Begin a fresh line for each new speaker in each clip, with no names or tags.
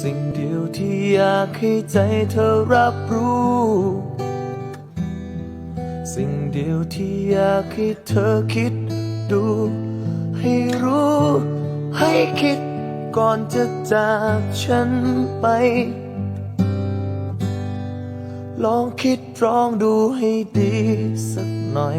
สิ่งเดียวที่อยากให้ใจเธอรับรู้ สิ่งเดียวที่อยากให้เธอคิดดู ให้รู้ ให้คิดก่อนจะจากฉันไป ลองคิดตรองดูให้ดีสักหน่อย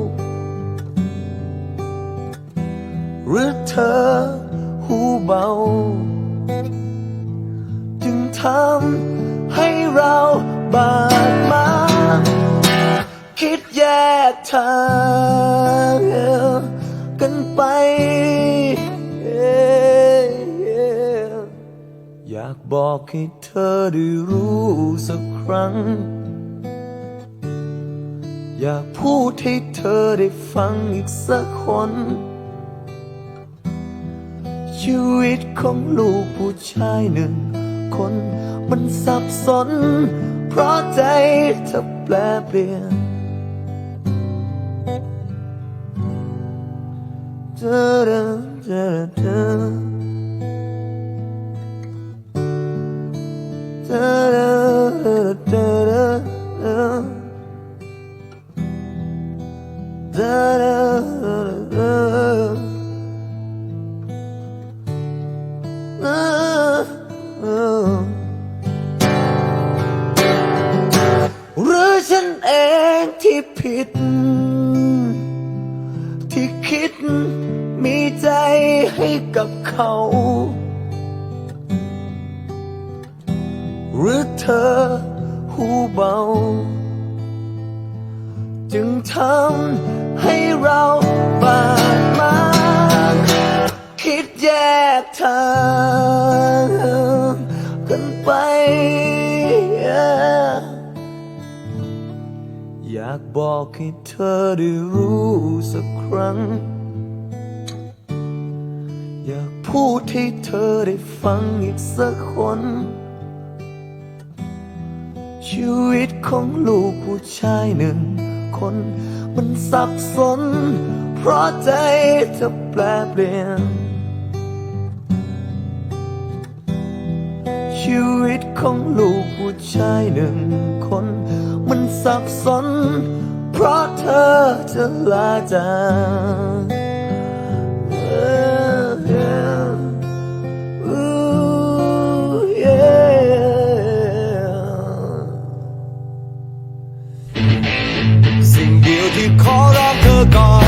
หรือเธอหูเบา จึงทำให้เราบาดหมางคิดแยกทางกันไปอยากบอกให้เธอได้รู้สักครั้ง อยากพูดให้เธอได้ฟังอีกสักคน ชีวิตของลูกผู้ชายหนึ่งคน มันสับสน เพราะใจเธอแปลเปลี่ยนเจอเดินเจอเดินเจอ มีใจให้กับเขา หรือเธอหูเบา จึงทำให้เราบาดหมางคิดแยกทางกันไป อยากบอกให้เธอได้รู้สักครั้ง พูดให้เธอได้ฟังอีกสักคน ชีวิตของลูกผู้ชายหนึ่งคน มันสับสน เพราะใจเธอแปลเปลี่ยน ชีวิตของลูกผู้ชายหนึ่งคน มันสับสน เพราะเธอจะลาจาก you called up the guard.